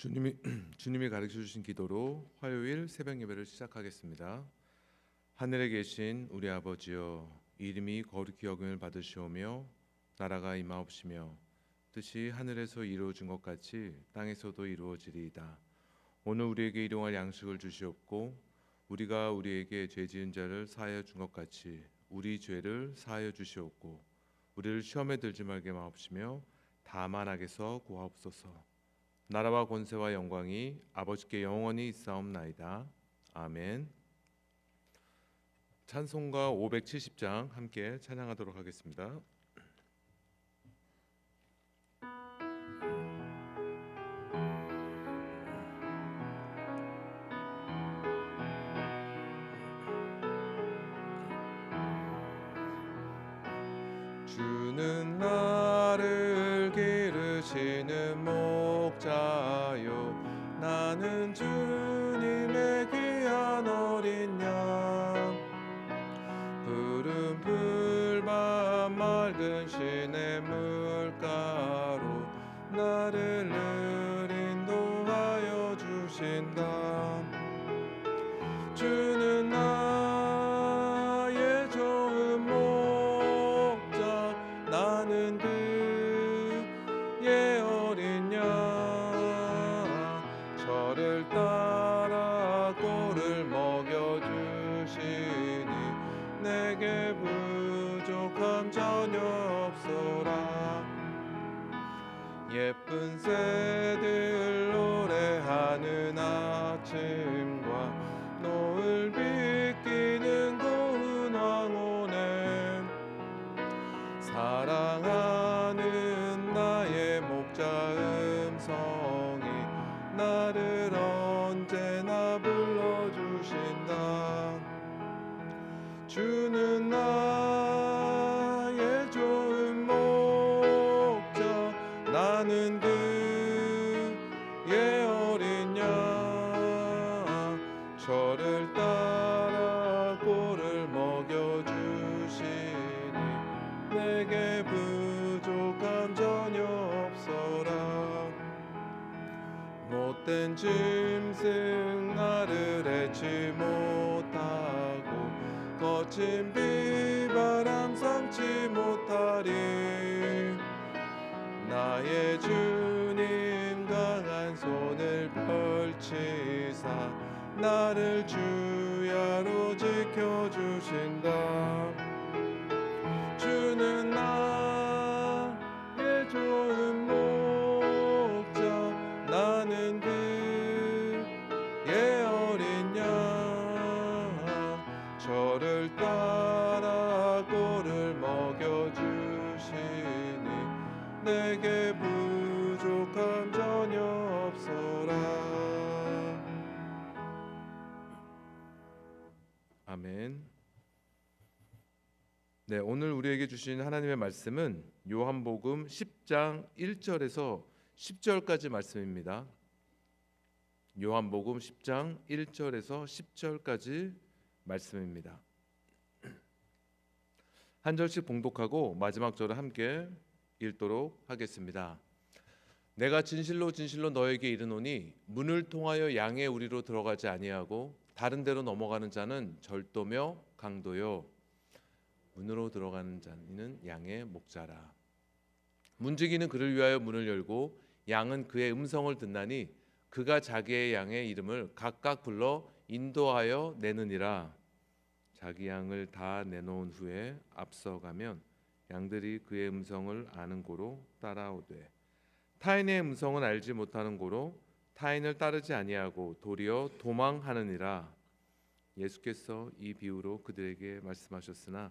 주님이 주님이 가르쳐 주신 기도로 화요일 새벽 예배를 시작하겠습니다. 하늘에 계신 우리 아버지여 이름이 거룩히 여김을 받으시오며 나라가 임하옵시며 뜻이 하늘에서 이루어진 것 같이 땅에서도 이루어지리이다. 오늘 우리에게 일용할 양식을 주시옵고 우리가 우리에게 죄 지은 자를 사하여 준 것 같이 우리 죄를 사하여 주시옵고 우리를 시험에 들지 말게 마옵시며 다만 악에서 구하옵소서. 나라와 권세와 영광이 아버지께 영원히 있사옵나이다. 아멘. 찬송가 570장 함께 찬양하도록 하겠습니다. 주는 나를 기르시는 목 자요. 나는 주님의 귀한 어린 양. 푸른 풀밭 맑은 시내 물가로 나를 내게 부족함 전혀 없소라. 예쁜 새들 노래하는 아침 저를 따라 꼴을 먹여주시니 내게 부족함 전혀 없어라. 못된 짐승 나를 해치 못하고 거친 비바람 삼지 못하리. 나의 주님 강한 손을 펼치사 나를 주야로 지켜주신다 주는 나의 좋은 목자 나는 주신 하나님의 말씀은 요한복음 10장 1절에서 10절까지 말씀입니다. 요한복음 10장 1절에서 10절까지 말씀입니다. 한 절씩 봉독하고 마지막 절을 함께 읽도록 하겠습니다. 내가 진실로 진실로 너에게 이르노니 문을 통하여 양의 우리로 들어가지 아니하고 다른 데로 넘어가는 자는 절도며 강도요 문으로 들어가는 자는 양의 목자라. 문지기는 그를 위하여 문을 열고 양은 그의 음성을 듣나니 그가 자기의 양의 이름을 각각 불러 인도하여 내느니라. 자기 양을 다 내놓은 후에 앞서가면 양들이 그의 음성을 아는 고로 따라오되 타인의 음성은 알지 못하는 고로 타인을 따르지 아니하고 도리어 도망하느니라. 예수께서 이 비유로 그들에게 말씀하셨으나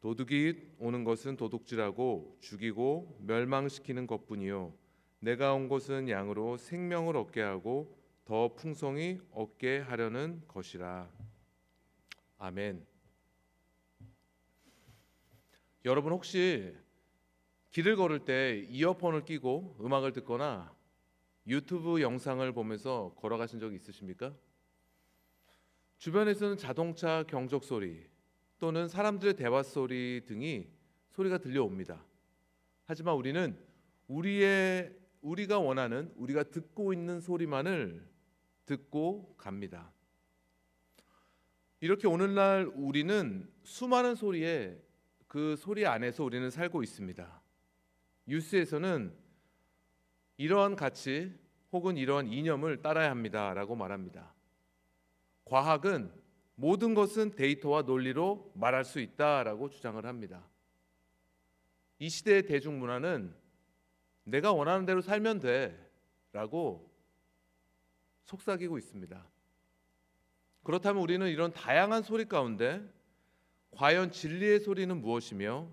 도둑이 오는 것은 도둑질하고 죽이고 멸망시키는 것뿐이요 내가 온 것은 양으로 생명을 얻게 하고 더 풍성히 얻게 하려는 것이라 아멘. 여러분 혹시 길을 걸을 때 이어폰을 끼고 음악을 듣거나 유튜브 영상을 보면서 걸어가신 적 있으십니까? 주변에서는 자동차 경적 소리 또는 사람들의 대화 소리 등이 소리가 들려옵니다. 하지만 우리는 우리의 우리가 원하는 우리가 듣고 있는 소리만을 듣고 갑니다. 이렇게 오늘날 우리는 수많은 소리에 그 소리 안에서 우리는 살고 있습니다. 뉴스에서는 이러한 가치 혹은 이러한 이념을 따라야 합니다라고 말합니다. 과학은 모든 것은 데이터와 논리로 말할 수 있다라고 주장을 합니다. 이 시대의 대중문화는 내가 원하는 대로 살면 돼라고 속삭이고 있습니다. 그렇다면 우리는 이런 다양한 소리 가운데 과연 진리의 소리는 무엇이며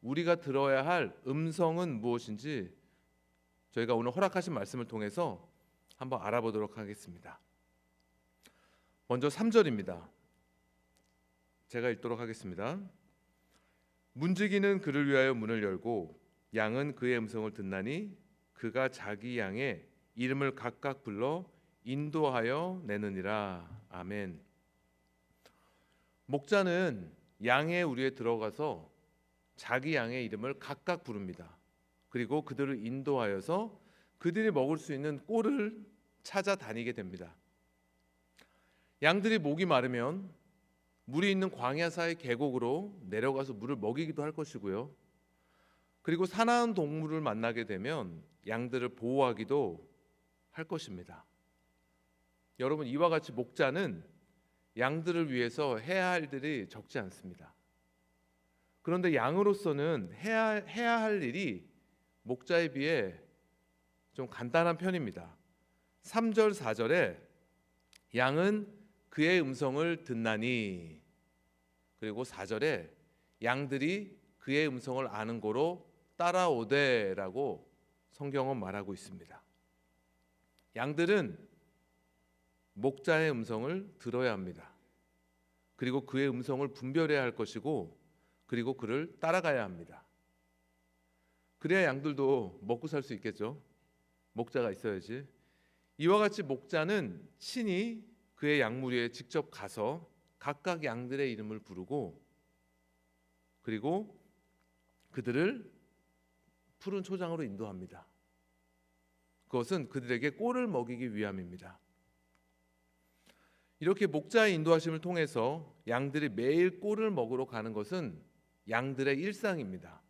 우리가 들어야 할 음성은 무엇인지 저희가 오늘 허락하신 말씀을 통해서 한번 알아보도록 하겠습니다. 먼저 3절입니다. 제가 읽도록 하겠습니다. 문지기는 그를 위하여 문을 열고 양은 그의 음성을 듣나니 그가 자기 양의 이름을 각각 불러 인도하여 내느니라. 아멘. 목자는 양의 우리에 들어가서 자기 양의 이름을 각각 부릅니다. 그리고 그들을 인도하여서 그들이 먹을 수 있는 꼴을 찾아다니게 됩니다. 양들이 목이 마르면 물이 있는 광야사의 계곡으로 내려가서 물을 먹이기도 할 것이고요. 그리고 사나운 동물을 만나게 되면 양들을 보호하기도 할 것입니다. 여러분 이와 같이 목자는 양들을 위해서 해야 할 일이 적지 않습니다. 그런데 양으로서는 해야, 해야 할 일이 목자에 비해 좀 간단한 편입니다. 3절 4절에 양은 그의 음성을 듣나니 그리고 4절에 양들이 그의 음성을 아는 고로 따라오되라고 성경은 말하고 있습니다. 양들은 목자의 음성을 들어야 합니다. 그리고 그의 음성을 분별해야 할 것이고 그리고 그를 따라가야 합니다. 그래야 양들도 먹고 살 수 있겠죠. 목자가 있어야지. 이와 같이 목자는 친히 그의 양무리에 직접 가서 각각 양들의 이름을 부르고 그리고 그들을 푸른 초장으로 인도합니다. 그것은 그들에게 꼴을 먹이기 위함입니다. 이렇게 목자의 인도하심을 통해서 양들이 매일 꼴을 먹으러 가는 것은 양들의 일상입니다.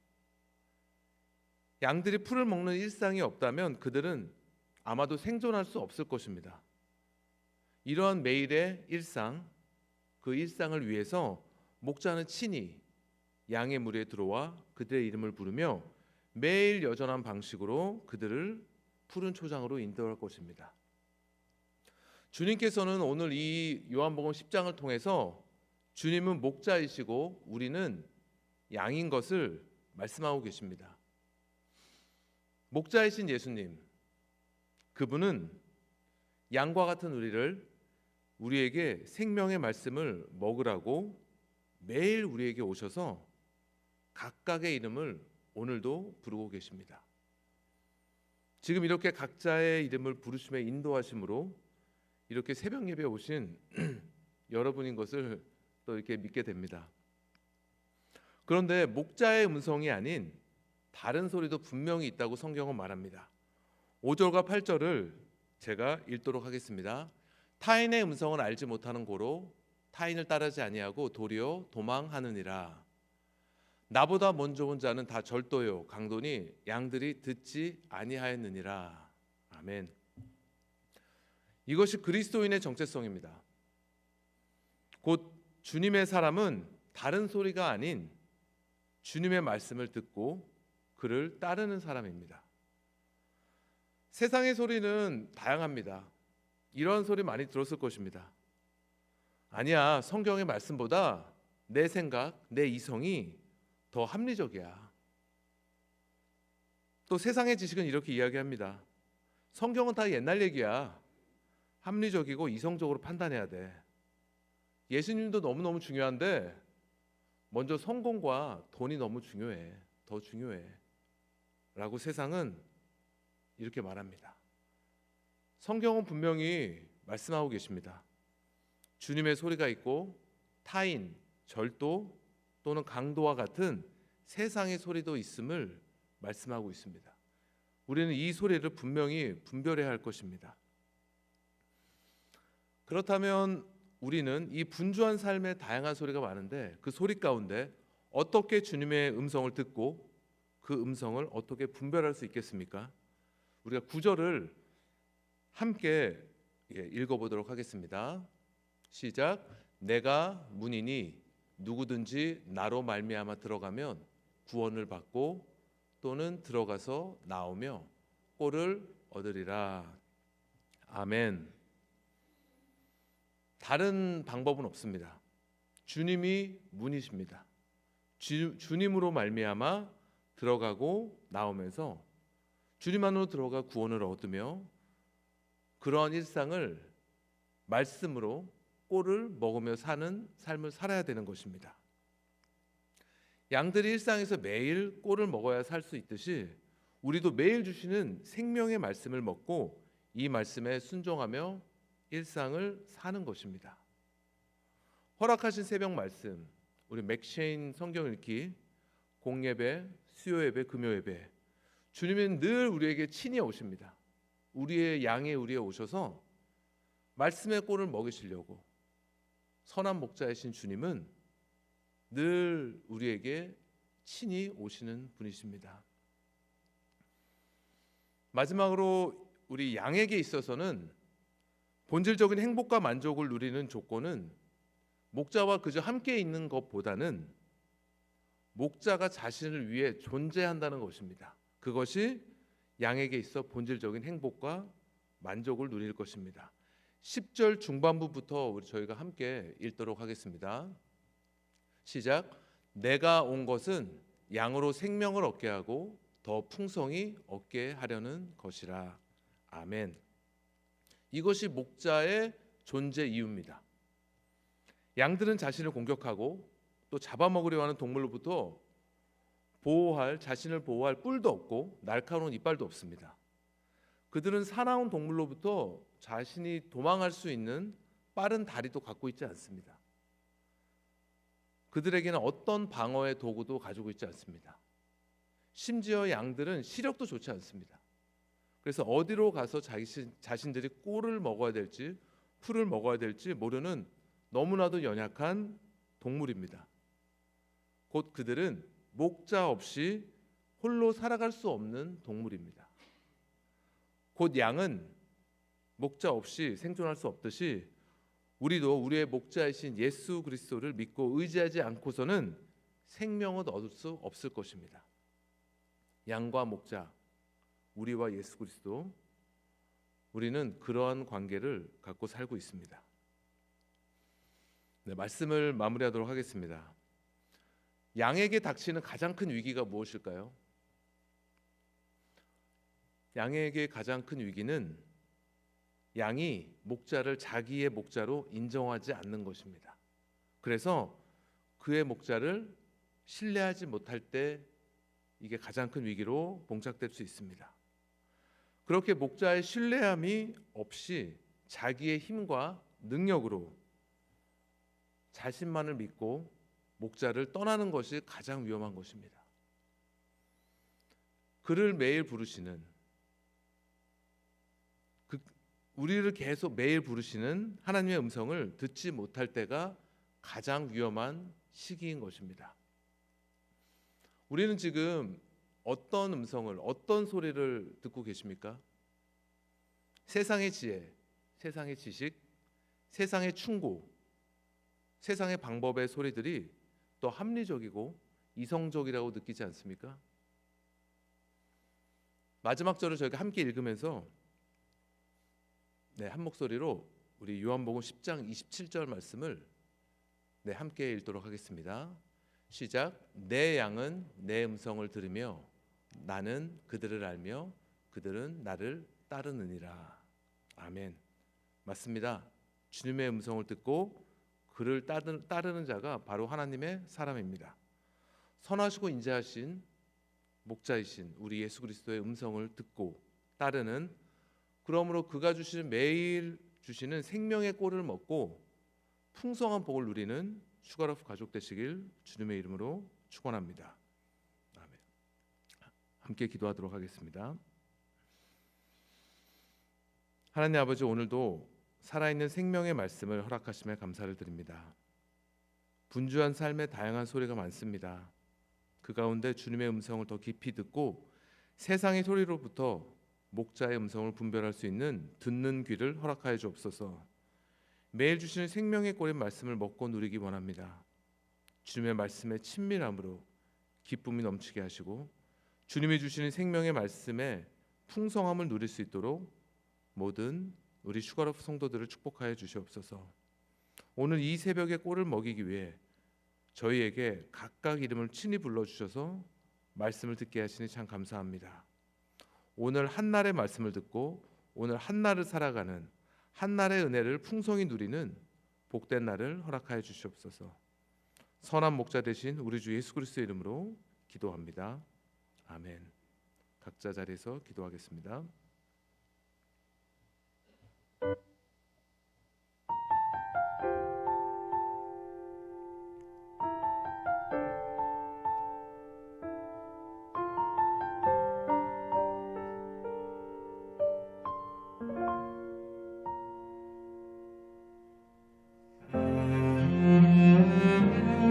양들이 풀을 먹는 일상이 없다면 그들은 아마도 생존할 수 없을 것입니다. 이러한 매일의 일상, 그 일상을 위해서 목자는 친히 양의 무리에 들어와 그들의 이름을 부르며 매일 여전한 방식으로 그들을 푸른 초장으로 인도할 것입니다. 주님께서는 오늘 이 요한복음 10장을 통해서 주님은 목자이시고 우리는 양인 것을 말씀하고 계십니다. 목자이신 예수님, 그분은 양과 같은 우리를 우리에게 생명의 말씀을 먹으라고 매일 우리에게 오셔서 각각의 이름을 오늘도 부르고 계십니다. 지금 이렇게 각자의 이름을 부르심에 인도하심으로 이렇게 새벽 예배 오신 여러분인 것을 또 이렇게 믿게 됩니다. 그런데 목자의 음성이 아닌 다른 소리도 분명히 있다고 성경은 말합니다. 5절과 8절을 제가 읽도록 하겠습니다. 타인의 음성을 알지 못하는 고로 타인을 따르지 아니하고 도리어 도망하느니라. 나보다 먼저 온 자는 다 절도요 강도니 양들이 듣지 아니하였느니라. 아멘. 이것이 그리스도인의 정체성입니다. 곧 주님의 사람은 다른 소리가 아닌 주님의 말씀을 듣고 그를 따르는 사람입니다. 세상의 소리는 다양합니다. 이런 소리 많이 들었을 것입니다. 아니야, 성경의 말씀보다 내 생각, 내 이성이 더 합리적이야. 또 세상의 지식은 이렇게 이야기합니다. 성경은 다 옛날 얘기야. 합리적이고 이성적으로 판단해야 돼. 예수님도 너무너무 중요한데 먼저 성공과 돈이 너무 중요해. 더 중요해. 라고 세상은 이렇게 말합니다. 성경은 분명히 말씀하고 계십니다. 주님의 소리가 있고 타인, 절도 또는 강도와 같은 세상의 소리도 있음을 말씀하고 있습니다. 우리는 이 소리를 분명히 분별해야 할 것입니다. 그렇다면 우리는 이 분주한 삶의 다양한 소리가 많은데 그 소리 가운데 어떻게 주님의 음성을 듣고 그 음성을 어떻게 분별할 수 있겠습니까? 우리가 구절을 함께 예, 읽어보도록 하겠습니다. 시작. 내가 문이니 누구든지 나로 말미암아 들어가면 구원을 받고 또는 들어가서 나오며 꼴을 얻으리라. 아멘. 다른 방법은 없습니다. 주님이 문이십니다. 주, 주님으로 말미암아 들어가고 나오면서 주님 안으로 들어가 구원을 얻으며 그러한 일상을 말씀으로 꼴을 먹으며 사는 삶을 살아야 되는 것입니다. 양들이 일상에서 매일 꼴을 먹어야 살 수 있듯이 우리도 매일 주시는 생명의 말씀을 먹고 이 말씀에 순종하며 일상을 사는 것입니다. 허락하신 새벽 말씀, 우리 맥쉐인 성경 읽기, 공예배, 수요예배, 금요예배, 주님은 늘 우리에게 친히 오십니다. 우리의 양의 우리에 오셔서 말씀의 꼴을 먹이시려고 선한 목자이신 주님은 늘 우리에게 친히 오시는 분이십니다. 마지막으로 우리 양에게 있어서는 본질적인 행복과 만족을 누리는 조건은 목자와 그저 함께 있는 것보다는 목자가 자신을 위해 존재한다는 것입니다. 그것이 양에게 있어 본질적인 행복과 만족을 누릴 것입니다. 10절 중반부부터 우리 저희가 함께 읽도록 하겠습니다. 시작. 내가 온 것은 양으로 생명을 얻게 하고 더 풍성히 얻게 하려는 것이라. 아멘. 이것이 목자의 존재 이유입니다. 양들은 자신을 공격하고 또 잡아먹으려 하는 동물로부터 보호할 자신을 보호할 뿔도 없고 날카로운 이빨도 없습니다. 그들은 사나운 동물로부터 자신이 도망할 수 있는 빠른 다리도 갖고 있지 않습니다. 그들에게는 어떤 방어의 도구도 가지고 있지 않습니다. 심지어 양들은 시력도 좋지 않습니다. 그래서 어디로 가서 자신, 자신들이 꿀을 먹어야 될지 풀을 먹어야 될지 모르는 너무나도 연약한 동물입니다. 곧 그들은 목자 없이 홀로 살아갈 수 없는 동물입니다. 곧 양은 목자 없이 생존할 수 없듯이 우리도 우리의 목자이신 예수 그리스도를 믿고 의지하지 않고서는 생명을 얻을 수 없을 것입니다. 양과 목자, 우리와 예수 그리스도, 우리는 그러한 관계를 갖고 살고 있습니다. 네, 말씀을 마무리하도록 하겠습니다. 양에게 닥치는 가장 큰 위기가 무엇일까요? 양에게 가장 큰 위기는 양이 목자를 자기의 목자로 인정하지 않는 것입니다. 그래서 그의 목자를 신뢰하지 못할 때 이게 가장 큰 위기로 봉착될 수 있습니다. 그렇게 목자의 신뢰함이 없이 자기의 힘과 능력으로 자신만을 믿고 목자를 떠나는 것이 가장 위험한 것입니다. 그를 매일 부르시는 그 우리를 계속 매일 부르시는 하나님의 음성을 듣지 못할 때가 가장 위험한 시기인 것입니다. 우리는 지금 어떤 음성을 어떤 소리를 듣고 계십니까? 세상의 지혜, 세상의 지식, 세상의 충고, 세상의 방법의 소리들이 또 합리적이고 이성적이라고 느끼지 않습니까? 마지막 절을 저희가 함께 읽으면서 네, 한 목소리로 우리 요한복음 10장 27절 말씀을 네, 함께 읽도록 하겠습니다. 시작. 내 양은 내 음성을 들으며 나는 그들을 알며 그들은 나를 따르느니라. 아멘. 맞습니다. 주님의 음성을 듣고 그를 따르는, 자가 바로 하나님의 사람입니다. 선하시고 인자하신 목자이신 우리 예수 그리스도의 음성을 듣고 따르는 그러므로 그가 주시는 매일 주시는 생명의 꼴을 먹고 풍성한 복을 누리는 슈가로프 가족 되시길 주님의 이름으로 축원합니다. 아멘. 함께 기도하도록 하겠습니다. 하나님 아버지 오늘도 살아있는 생명의 말씀을 허락하심에 감사를 드립니다. 분주한 삶의 다양한 소리가 많습니다. 그 가운데 주님의 음성을 더 깊이 듣고 세상의 소리로부터 목자의 음성을 분별할 수 있는 듣는 귀를 허락하여 주옵소서. 매일 주시는 생명의 꼴의 말씀을 먹고 누리기 원합니다. 주님의 말씀의 친밀함으로 기쁨이 넘치게 하시고 주님이 주시는 생명의 말씀에 풍성함을 누릴 수 있도록 모든 우리 슈가로프 성도들을 축복하여 주시옵소서. 오늘 이 새벽의 꼴을 먹이기 위해 저희에게 각각 이름을 친히 불러 주셔서 말씀을 듣게 하시니 참 감사합니다. 오늘 한날의 말씀을 듣고 오늘 한날을 살아가는 한날의 은혜를 풍성히 누리는 복된 날을 허락하여 주시옵소서. 선한 목자 되신 우리 주 예수 그리스도의 이름으로 기도합니다. 아멘. 각자 자리에서 기도하겠습니다.